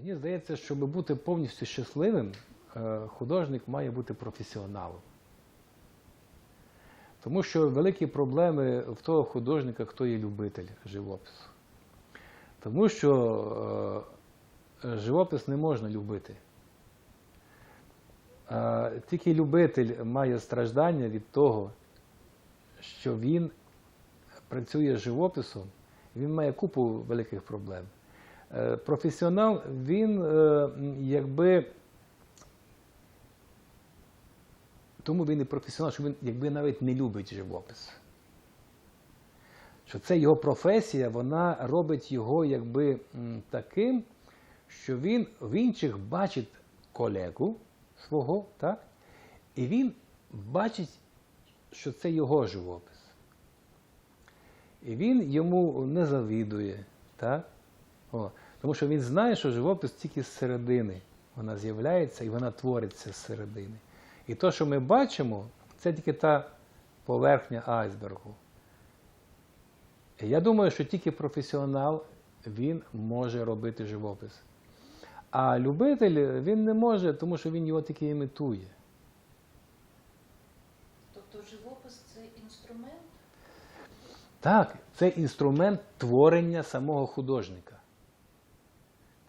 Мені здається, щоб бути повністю щасливим, е, художник має бути професіоналом. Тому що великі проблеми в того художника, хто є любитель живопису. Тому що е, живопис не можна любити. Е, Тільки любитель має страждання від того, що він працює живописом, він має купу великих проблем. Е, Професіонал, він е, якби. Тому він і професіонал, що він якби навіть не любить живопис. Що це його професія, вона робить його якби таким, що він в інших бачить колегу свого, так? І він бачить, що це його живопис. І він йому не завідує, так? О, тому що він знає, що живопис тільки з середини. Вона з'являється і вона твориться з середини. І те, що ми бачимо, це тільки та поверхня айсбергу. І я думаю, що тільки професіонал він може робити живопис. А любитель він не може, тому що він його тільки імітує. Тобто живопис це інструмент? Так, це інструмент творення самого художника.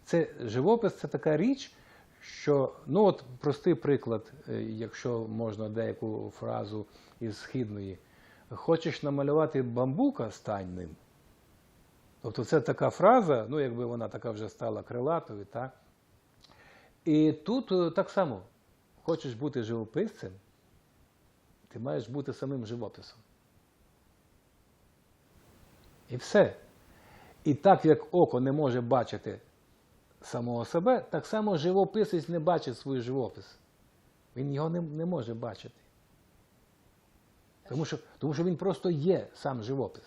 Це живопис це така річ, що, ну от простий приклад, е, якщо можна деяку фразу із східної. Хочеш намалювати бамбука, стань ним. Тобто це така фраза, ну якби вона така вже стала крилатою, так? І тут е, так само, хочеш бути живописцем, ти маєш бути самим живописом. І все. І так як око не може бачити самого себе, так само живописець не бачить свій живопис. Він його не, не може бачити. Тому що, тому що він просто є сам живопис.